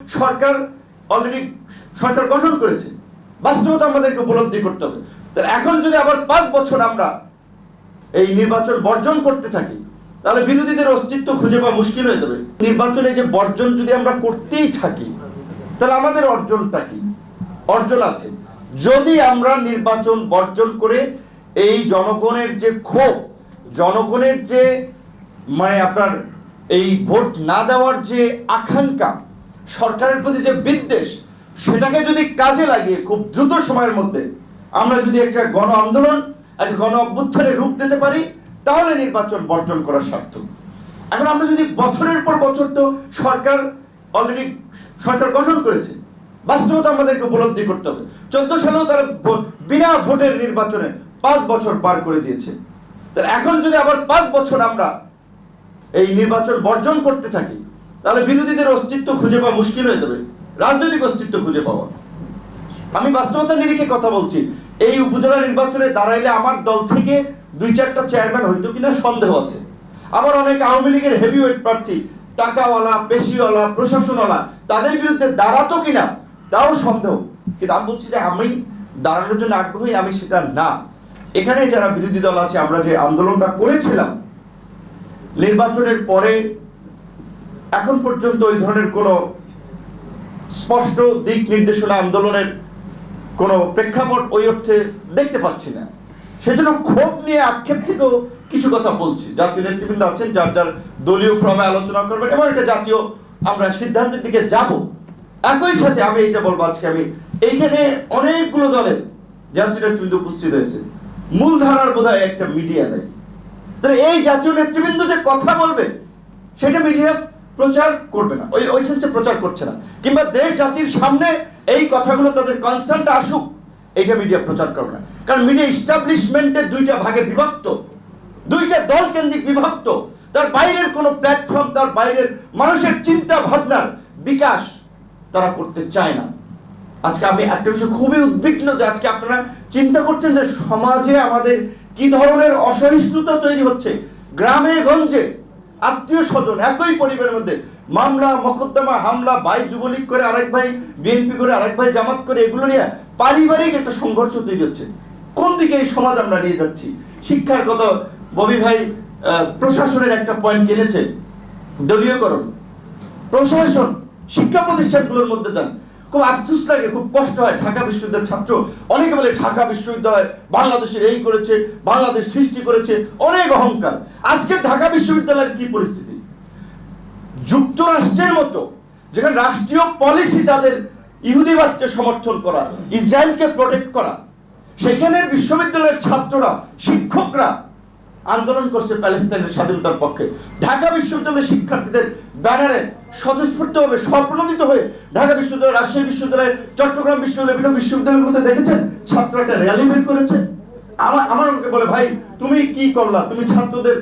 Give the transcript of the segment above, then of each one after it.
সরকার already সরকার গঠন করেছে। বাস্তবতা আমাদেরকে উপলব্ধি করতে হবে। তাহলে এখন যদি আবার পাঁচ বছর আমরা এই নির্বাচন বর্জন করতে থাকি, তাহলে বিরোধীদের অস্তিত্ব খুঁজে পাওয়া মুশকিল হয়ে যাবে। নির্বাচনে যে বর্জন যদি আমরা করতেই থাকি, তাহলে আমাদের অর্জনটা কি? অর্জন আছে। যদি আমরা নির্বাচন বর্জন করে এই জনগণের যে ক্ষোভ, জনগণের যে মানে আপনার এই ভোট না দেওয়ার যে আকাঙ্ক্ষা সরকারের প্রতি যে বিদ্বেষ, সেটাকে যদি কাজে লাগিয়ে খুব দ্রুত সময়ের মধ্যে আমরা যদি একটা গণ আন্দোলন, একটা গণ অভ্যুত্থানের রূপ দিতে পারি, তাহলে নির্বাচন বর্জন করা সার্থক। এখন আমরা যদি বছরের পর বছর তো সরকার অলরেডি সরকার গঠন করেছে, বাস্তবতা আমাদেরকে উপলব্ধি করতে হবে। চোদ্দ সালেও তারা বিনা ভোটের নির্বাচনে পাঁচ বছর পার করে দিয়েছে। তাহলে এখন যদি আবার পাঁচ বছর আমরা এই নির্বাচন বর্জন করতে থাকি তাহলে বিরোধীদের অস্তিত্ব খুঁজে পাওয়া মুশকিল হয়ে যাবে। রাজনৈতিক অস্তিত্ব খুঁজে পাওয়া। আমি বাস্তবতা নিরিখে কথা বলছি। এই উপজেলা নির্বাচনে দাঁড়াইলে আমার দল থেকে দুই চারটা চেয়ারম্যান হইতো কিনা সন্দেহ আছে। আবার অনেক আওয়ামী লীগের হেভিওয়েট প্রার্থী, টাকাওয়ালা, পেশিওয়ালা, প্রশাসনওয়ালা, তাদের বিরুদ্ধে দাঁড়াতো কিনা, তাও সন্দেহ। কিন্তু আমি বলছি যে আমি দাঁড়ানোর জন্য আগ্রহী, আমি সেটা না। এখানে যারা বিরোধী দল আছে, আমরা যে আন্দোলনটা করেছিলাম, নির্বাচনের পরে এখন পর্যন্ত ওই ধরনের কোনো স্পষ্ট দিক নির্দেশনা আন্দোলনের কোনো প্রেক্ষাপট ওই অর্থে দেখতে পাচ্ছি না। সেজন্য ক্ষোভ নিয়ে আক্ষেপ থেকেও কিছু কথা বলছি। জাতীয় নেতৃবৃন্দ আছেন, যার যার দলীয় ফর্মে আলোচনা করবেন এবং এটা জাতীয় আমরা সিদ্ধান্তের দিকে যাব। একই সাথে আমি এটা বলব আজকে, আমি এইখানে অনেকগুলো দলের জাতীয় নেতৃবৃন্দ উপস্থিত হয়েছে। মূলধারার বোধ একটা মিডিয়া নেই। তাহলে এই জাতীয় নেতৃবৃন্দ যে কথা বলবে, সেটা মিডিয়া প্রচার করবে না। ওই ওই সেন্সে প্রচার করছে না। কিংবা দেশ, জাতির সামনে এই কথাগুলো তাদের কনসার্নটা আসুক, এইটা মিডিয়া প্রচার করবে না। কারণ মিডিয়া ইস্টাবলিশমেন্টের দুইটা ভাগে বিভক্ত। দুইটা দল কেন্দ্রিক বিভক্ত। তার বাইরের কোনো প্ল্যাটফর্ম তার বাইরের মানুষের চিন্তা ভাবনার বিকাশ তারা করতে চায় না। আজকে আমি একটা বিষয় খুবই উদ্বিগ্ন যে আজকে আপনারা চিন্তা করছেন যে সমাজে আমাদের কি ধরনের অসহিষ্ণুতা তৈরি হচ্ছে? গ্রামে, গঞ্জে আত্মীয় স্বজন একই পরিবারের মধ্যে মামলা, মকদ্দমা, হামলা, ভাই যুবলীগ করে আরেক ভাই, বিএনপি করে আরেক ভাই, জামাত করে, এগুলো নিয়ে পারিবারিক একটা সংঘর্ষ তৈরি হচ্ছে। কোন দিকে এই সমাজ আমরা নিয়ে যাচ্ছি? শিক্ষার কথা ববি ভাই প্রশাসনের একটা পয়েন্ট কিনেছে দলীয়করণ। প্রশাসন, শিক্ষা প্রতিষ্ঠানগুলোর মধ্যে যান খুব আফসোস লাগে, খুব কষ্ট হয়। ঢাকা বিশ্ববিদ্যালয়ের ছাত্র, অনেকে বলে ঢাকা বিশ্ববিদ্যালয় বাংলাদেশের এই করেছে, বাংলাদেশ সৃষ্টি করেছে, অনেক অহংকার। আজকে ঢাকা বিশ্ববিদ্যালয়ের কি পরিস্থিতি? যুক্তরাষ্ট্রের মতো, যেখানে রাষ্ট্রীয় পলিসি তাদের ইহুদিবাদকে সমর্থন করা, ইসরায়েলকে প্রোটেক্ট করা সেখানের বিশ্ববিদ্যালয়ের ছাত্ররা, শিক্ষকরা আন্দোলন করছে প্যালেস্তাইনের স্বাধীনতার পক্ষে। ঢাকা বিশ্ববিদ্যালয়ের শিক্ষার্থীদের ব্যানারে স্বতঃস্ফূর্তভাবে স্বপ্রণোদিত হয়ে ঢাকা বিশ্ববিদ্যালয়, রাজশাহী বিশ্ববিদ্যালয়, চট্টগ্রাম বিশ্ববিদ্যালয়, বিভিন্ন বিশ্ববিদ্যালয়গুলোতে দেখেছেন, ছাত্র একটা র্যালি বের করেছে। আমার আমার আমাকে বলে, ভাই, তুমি কি করলা? তুমি ছাত্রদের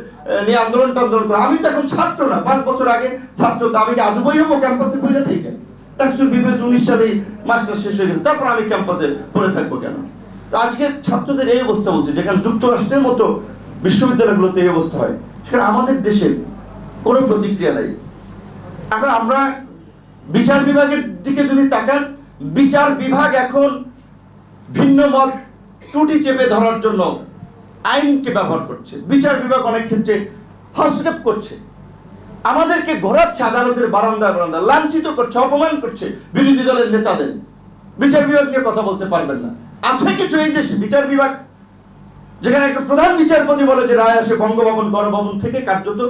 নিয়ে আন্দোলন টান্দোলন করো। আমি তো এখন ছাত্র না, পাঁচ বছর আগে ছাত্র, তো আমি কি আদু বই হব ক্যাম্পাসে বইলে থেকে? উনিশ সালে মাস্টার শেষ হয়ে গেছে, তারপর আমি ক্যাম্পাসে পড়ে থাকব কেন? তো আজকে ছাত্রদের এই অবস্থা বলছে, যেখানে যুক্তরাষ্ট্রের মতো বিশ্ববিদ্যালয়গুলোতে এই অবস্থা হয়। সেখানে আমাদের দেশের কোনো প্রতিক্রিয়া নাই। এখন আমরা বিচার বিভাগের দিকে যদি তাকান, বিচার বিভাগ এখন ভিন্ন মত, ত্রুটি চেপে ধরার জন্য আইনকে ব্যবহার করছে। বিচার বিভাগ অনেক ক্ষেত্রে হস্তক্ষেপ করছে। আমাদেরকে ঘোরাচ্ছে আদালতের বারান্দা বারান্দা, লাঞ্ছিত করছে, অপমান করছে বিরোধী দলের নেতাদের। বিচার বিভাগ নিয়ে কথা বলতে পারবেন না। আছে কিছু এই দেশে বিচার বিভাগ যেখানে একটা প্রধান বিচারপতি বলে যে রায় আসে বঙ্গভবন, গণভবন থেকে কার্যত।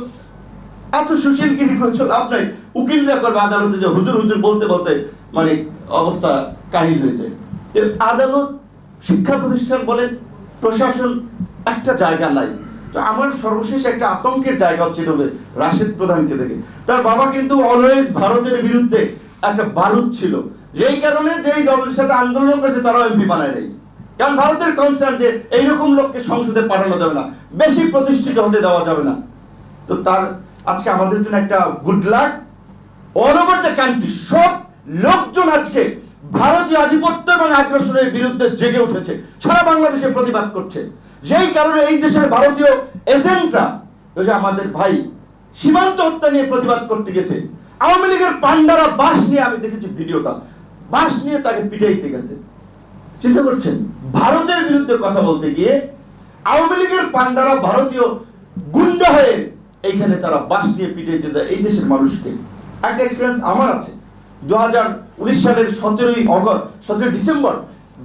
এত সুশীলগিরি করেছে লাভ নাই। উকিলরা করবে আদালতে যে হুজুর হুজুর বলতে বলতে মানে অবস্থা কাহিল হয়ে যায়। আদালত, শিক্ষা প্রতিষ্ঠান বলেন প্রশাসন একটা জায়গা নাই। তো আমার সর্বশেষ একটা আতঙ্কের জায়গা হচ্ছে রাশেদ প্রধানকে দেখে। তার বাবা কিন্তু অলওয়েজ ভারতের বিরুদ্ধে একটা বারুদ ছিল। যেই কারণে যেই দলের সাথে আন্দোলন করেছে, তারাও এমপি বানায় নেই। কারণ ভারতের কনসার্ন যে এইরকম লোককে সংসদে পাঠানো যাবে না, বেশি প্রতিষ্ঠিত হতে দেওয়া যাবে না। তো তার আজকে আমাদের জন্য একটা good luck all over the country সব লোকজন আজকে ভারতীয় আধিপত্য এবং আগ্রাসনের বিরুদ্ধে জেগে উঠেছে। সারা বাংলাদেশে প্রতিবাদ করছে। যেই কারণে এই দেশের ভারতীয় এজেন্টরা যে আমাদের ভাই সীমান্ত হত্যা নিয়ে প্রতিবাদ করতে গেছে। আওয়ামী লীগের পান্ডারা বাস নিয়ে, আমি দেখেছি ভিডিওটা বাস নিয়ে তাকে পিটাইতে গেছে। চিন্তা করছেন? ভারতের বিরুদ্ধে কথা বলতে গিয়ে আওয়ামী লীগের পান্ডারা ভারতীয় গুন্ডা হয়ে এইখানে তারা বাস নিয়ে পিটাইতে দেয় এই দেশের মানুষকে। একটা এক্সপিরিয়েন্স আমার আছে। দু উনিশ সালের সতেরোই অগস্ট সতেরোই ডিসেম্বর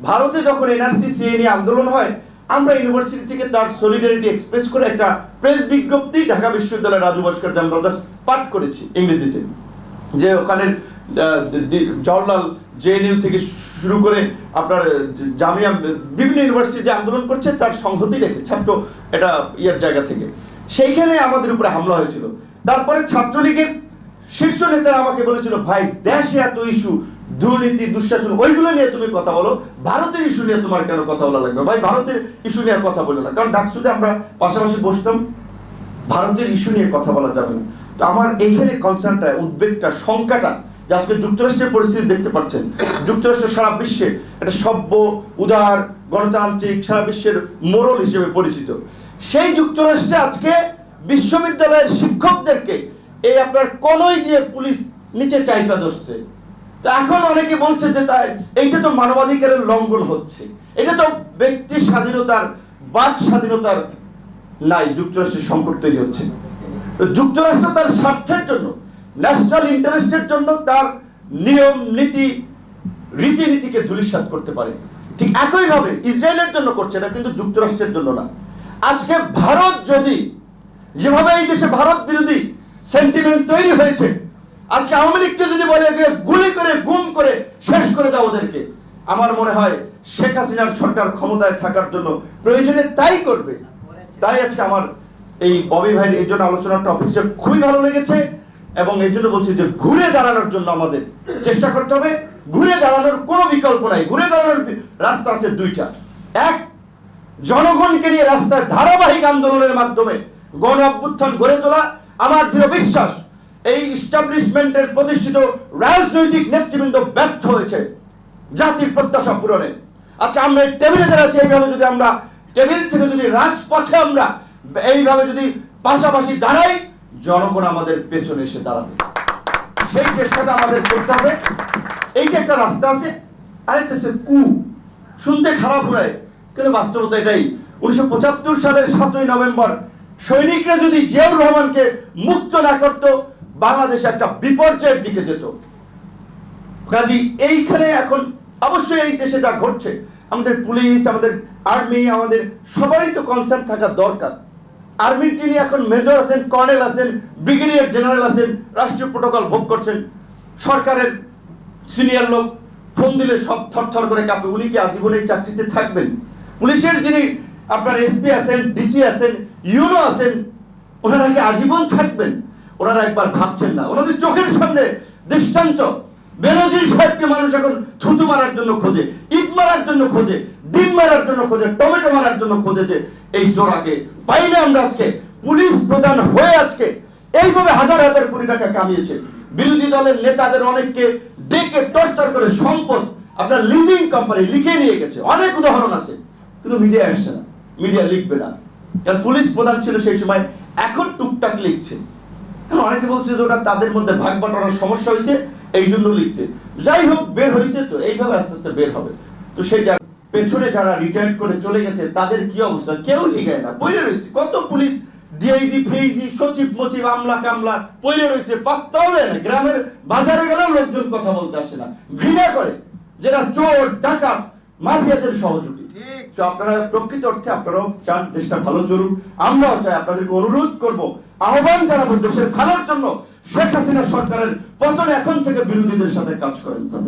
ভারতে যখন এনআরসি সিএ নিয়ে আন্দোলন হয় আমরা ইউনিভার্সিটি থেকে তার সলিডারিটি এক্সপ্রেস করে একটা প্রেস বিজ্ঞপ্তি ঢাকা বিশ্ববিদ্যালয়ের রাজু ভাস্কর just পাঠ করেছি ইংরেজিতে। যে ওখানে আহ, জওহরলাল জেএনইউ থেকে শুরু করে আপনার জামিয়া, বিভিন্ন ইউনিভার্সিটি যে আন্দোলন করছে, তার সংহতি রেখে, ছাত্র এটা ইয়ার জায়গা থেকে। সেইখানে আমাদের উপরে হামলা হয়েছিল। তারপরে ছাত্রলীগের শীর্ষ নেতারা আমাকে বলেছিল, ভাই, দেশে এত ইস্যু দুর্নীতি, দুঃশাসন, ওইগুলো নিয়ে তুমি কথা বলো। ভারতের ইস্যু নিয়ে তোমার কেন কথা বলা লাগবে? ভাই, ভারতের ইস্যু নিয়ে কথা বলে না। কারণ ডাকসুতে আমরা পাশাপাশি বসতাম, ভারতের ইস্যু নিয়ে কথা বলা যাবে না। তো আমার এইখানে কনসার্নটা উদ্বেগটা, শঙ্কাটা যে আজকে যুক্তরাষ্ট্রের পরিস্থিতি দেখতে পাচ্ছেন। যুক্তরাষ্ট্র সারা বিশ্বে একটা সভ্য, উদার, গণতান্ত্রিক, সারা বিশ্বের মোরল হিসেবে পরিচিত। সেই যুক্তরাষ্ট্রে আজকে বিশ্ববিদ্যালয়ের শিক্ষকদেরকে এই আপনার কনই দিয়ে পুলিশ নিচে চাইপা ধরছে। তো এখন অনেকে বলছে যে তাই, এইটা তো মানবাধিকারের লঙ্ঘন হচ্ছে। এটা তো ব্যক্তি স্বাধীনতার, বাক স্বাধীনতার নাই, যুক্তরাষ্ট্রের সংকট তৈরি হচ্ছে। যুক্তরাষ্ট্র তার স্বার্থের জন্য ন্যাশনাল ইন্টারেস্টের জন্য তার নিয়ম, নীতি, রীতিনীতিকে ধূলিসাৎ করতে পারে। ঠিক একইভাবে ইসরায়েলের জন্য করছে না কিন্তু যুক্তরাষ্ট্রের জন্য না। আজকে ভারত যদি যেভাবে এই দেশে ভারত বিরোধী সেন্টিমেন্ট তৈরি হয়েছে, আজকে আওয়ামী লীগকে যদি বলে গুলি করে, গুম করে, শেষ করে দাও ওদেরকে, আমার মনে হয় শেখ হাসিনার সরকার ক্ষমতায় থাকার জন্য প্রয়োজনে তাই করবে। তাই আজকে আমার এই ববি ভাইয়ের এই জন্য আলোচনার টপিকটা খুবই ভালো লেগেছে। এবং এই জন্য বলছি যে ঘুরে দাঁড়ানোর জন্য আমাদের চেষ্টা করতে হবে। ঘুরে দাঁড়ানোর কোনো বিকল্প নাই। ঘুরে দাঁড়ানোর রাস্তা আছে দুইটা। এক, জনগণকে নিয়ে রাস্তায় ধারাবাহিক আন্দোলনের মাধ্যমে গণ অভ্যুত্থান গড়ে তোলা। আমার দৃঢ় বিশ্বাস, এই ইস্টাবলিশমেন্টের প্রতিষ্ঠিত রাজনৈতিক নেতৃবৃন্দ ব্যর্থ হয়েছে জাতির প্রত্যাশা পূরণে। আজকে আমরা টেবিলে আছি, এইভাবে যদি আমরা টেবিল থেকে যদি রাজপথে আমরা এইভাবে যদি পাশাপাশি দাঁড়াই জনগণ আমাদের পেছনে এসে দাঁড়াবে। সেই চেষ্টাটা আমাদের করতে হবে। এই যে একটা রাস্তা আছে, আরেকটা হচ্ছে কু। শুনতে খারাপ হয় কিন্তু বাস্তবতা এটাই। উনিশশো পঁচাত্তর সালের সাতই নভেম্বর, সৈনিকরা যদি জিয়াউর রহমানকে মুক্ত না করত, বাংলাদেশ একটা বিপর্যয়ের দিকে যেত। কাজী, এইখানে এখন অবশ্যই এই দেশে যা ঘটছে, আমাদের পুলিশ, আমাদের আর্মি, আমাদের সবারই তো কনসার্ন থাকা দরকার। আর্মির যিনি এখন মেজর আছেন, কর্নেল আছেন, ব্রিগেডিয়ার জেনারেল আছেন, রাষ্ট্রীয় প্রোটোকল ভোগ করছেন, সরকারের সিনিয়র লোক, ফোন দিলে সব থরথর করে কাঁপে। উনি কি আজীবন এই চাকরিতে থাকবেন? পুলিশের যিনি আপনার এসপি আছেন, ডিসি আছেন, ইউনো আছেন, ওনারা কি আজীবন থাকবেন? ওনারা একবার ভাবছেন না। ওনাদের চোখের সামনে দৃষ্টান্ত। বেনজির সাহেবকে মানুষ এখন থুতু মারার জন্য খোঁজে, ইট মারার জন্য খোঁজে। ডিম মারার জন্য খোঁজে, টমেটো মারার জন্য খোঁজে যে এই জোড়াকে। পাইলে আমরা আজকে পুলিশ প্রধান হয়ে আজকে এইভাবে হাজার হাজার কোটি টাকা কামিয়েছে। বিরোধী দলের নেতাদের অনেককে ডেকে টর্চার করে সম্পদ আপনার লিজিং কোম্পানি লিখে নিয়ে গেছে। অনেক উদাহরণ আছে, কিন্তু মিডিয়া আসছে না মিডিয়া লিখবে না। কারণ পুলিশ প্রধান ছিল সেই সময়, এখন টুকটাক লিখছে। কারণ অনেকে বলছে যে ওটা তাদের মধ্যে ভাগ বাটোয়ারার সমস্যা হয়েছে এই জন্য লিখছে। যাই হোক, বের হয়েছে তো, এইভাবে আস্তে আস্তে বের হবে। তো সেই পেছনে যারা রিটায়ার করে চলে গেছে তাদের কি অবস্থা? কেউ জিগায় না পড়ে রয়েছে। কত পুলিশ ডিআইজি সচিব মচিব আমলা কামলা পড়ে রয়েছে পাত্তাও দেয় না। গ্রামের বাজারে গেলেও লোকজন কথা বলতে আসে না। ঘৃণা করে যেটা চোর ডাকাত মাফিয়াদের সহযোগী। তো আপনারা প্রকৃত অর্থে আপনারাও চান দেশটা ভালো চলুক। আমরাও চাই আপনাদেরকে অনুরোধ করব আহ্বান জানাব দেশের ভালোর জন্য। শেখ হাসিনা সরকারের পতন এখন থেকে বিরোধীদের সাথে কাজ করেন।